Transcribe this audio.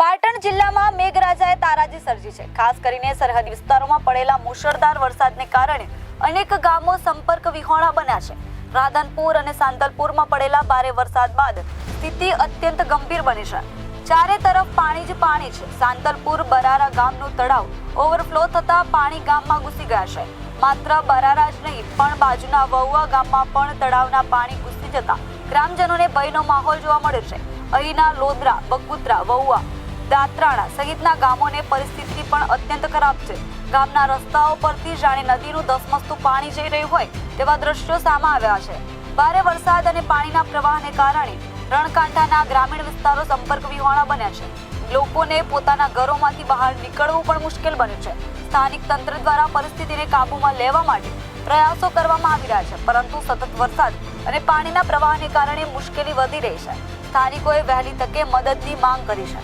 પાટણ જિલ્લામાં મેઘરાજાએ તારાજી સર્જી છે. ખાસ કરીને સરહદી વિસ્તારોમાં પડેલા મુશળધાર વરસાદને કારણે અનેક ગામો સંપર્ક વિહોણા બન્યા છે. રાધનપુર અને સાંતલપુરમાં પડેલા ભારે વરસાદ બાદ સ્થિતિ અત્યંત ગંભીર બની છે. ચારે તરફ પાણી જ પાણી છે. સાંતલપુર બરારા ગામનું તળાવ ઓવરફ્લો થતા પાણી ગામમાં ઘૂસી ગયા છે. માત્ર બરારા જ નહીં, પણ બાજુના વહુવા ગામમાં પણ તળાવના પાણી ઘૂસી જતા ગ્રામજનોને ભયનો માહોલ જોવા મળ્યો છે. અહીંના લોદરા, બગુત્રા વહુવા દાત્રાણા સહિતના ગામોને પરિસ્થિતિ પણ અત્યંત ખરાબ છે. ગામના રસ્તાઓ પરથી જાણે નદીનું ધસમસતું પાણી જઈ રહ્યું હોય તેવા દ્રશ્યો સામે આવ્યા છે. ભારે વરસાદ અને પાણીના પ્રવાહને કારણે રણકાંઠાના ગ્રામીણ વિસ્તારો સંપર્ક વિહોણા બન્યા છે. લોકોને પોતાના ઘરોમાંથી બહાર નીકળવું પણ મુશ્કેલ બન્યું છે. સ્થાનિક તંત્ર દ્વારા પરિસ્થિતિને કાબૂમાં લેવા માટે પ્રયાસો કરવામાં આવી રહ્યા છે, પરંતુ સતત વરસાદ અને પાણીના પ્રવાહને કારણે મુશ્કેલી વધી રહી છે. સ્થાનિકોએ વહેલી તકે મદદની માંગ કરી છે.